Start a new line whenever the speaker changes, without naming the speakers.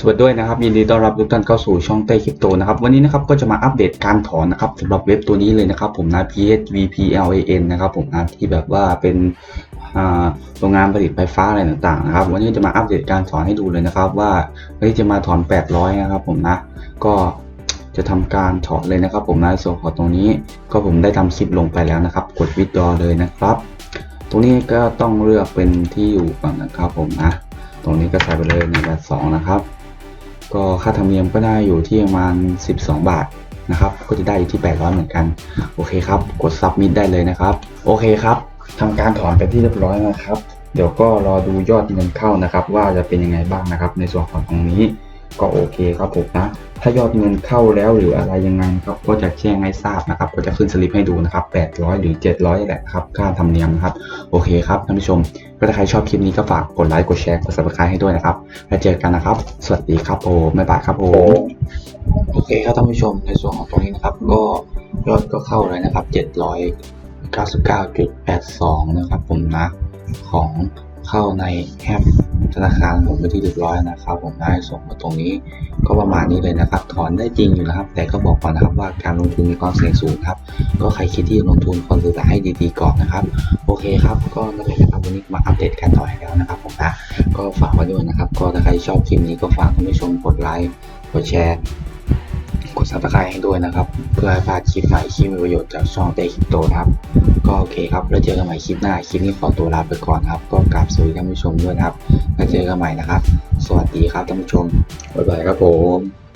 สวัสดีด้วยนะครับยินดีต้อนรับทุกท่านเข้าสู่ช่องเต้คริปโตนะครับวันนี้นะครับก็จะมาอัปเดตการถอนนะครับสำหรับเว็บตัวนี้เลยนะครับผมนะ PHVPLAN นะครับผมนะที่แบบว่าเป็นโรงงานผลิตไฟฟ้าอะไรต่างๆนะครับวันนี้จะมาอัปเดตการถอนให้ดูเลยนะครับว่าเฮ้ยจะมาถอน 800 นะครับผมนะก็จะทำการถอนเลยนะครับ ผมนะส่วนขอตรงนี้ก็ผมได้ทำคลิปลงไปแล้วนะครับ กดวิดดอเลยนะครับ ตรงนี้ก็ต้องเลือกเป็นที่อยู่ก่อนนะครับผมนะ ตรงนี้ก็ใส่ไปเลย1บาท2นะครับ ก็ค่าธรรมเนียมก็ได้อยู่ที่ประมาณ 12 บาทนะครับ ก็จะได้อยู่ที่ 800 เหมือนกัน โอเคครับ กด submit ได้เลยนะครับ โอเคครับทำการถอนไปที่เรียบร้อยนะครับ เดี๋ยวก็รอดูยอดเงินเข้านะครับ ว่าจะเป็นยังไงบ้างนะครับ ในส่วนของตรงนี้ ก็โอเคครับผมนะ ถ้ายอดเงินเข้าแล้วหรืออะไรยังไงครับก็จะแจ้งให้ทราบนะครับ ก็จะขึ้นสลิปให้ดูนะครับ 800 หรือ 700แหละครับค่าธรรมเนียมนะครับ โอเคครับท่านผู้ชม ก็ถ้าใครชอบคลิปนี้ก็ฝากกดไลค์กดแชร์กด subscribe ให้ด้วยนะครับแล้วเจอกันนะครับ สวัสดีครับผมบ๊ายบายครับผมโอเคครับท่านผู้ชมในส่วนของตรงนี้นะครับ ก็ยอดก็เข้าเลยนะครับ 799.82 นะครับผมนะของเข้าในแอป ธนาคารผมไปนที่เรียบร้อยนะครับ ผมได้ส่งมาตรงนี้ ก็ประมาณนี้เลยนะครับ ถอนได้จริงอยู่นะครับ แต่ก็บอกก่อนนะครับว่าการลงทุนมีความเสี่ยงสูงครับ ก็ใครคิดที่จะลงทุนควรศึกษาให้ดีๆก่อนนะครับ โอเคครับ ก็นั่นแหละนะครับวันนี้มาอัปเดตกันต่อแล้วนะครับผมนะก็ฝากไว้ด้วยนะครับ ก็ถ้าใครชอบคลิปนี้ก็ฝากท่านผู้ชมกดไลค์กดแชร์ กด subscribe ให้ด้วยนะครับ เพื่อให้พลาดคลิปใหม่ที่มีประโยชน์จากช่องเตคริปโตนะครับ ก็โอเคครับ แล้วเจอกันใหม่คลิปหน้า คลิปนี้ขอตัวลาไปก่อนครับ ก็กราบสวัสดีท่านผู้ชมด้วยนะครับ แล้วเจอกันใหม่นะครับ สวัสดีครับท่านผู้ชมบ๊ายบายครับผม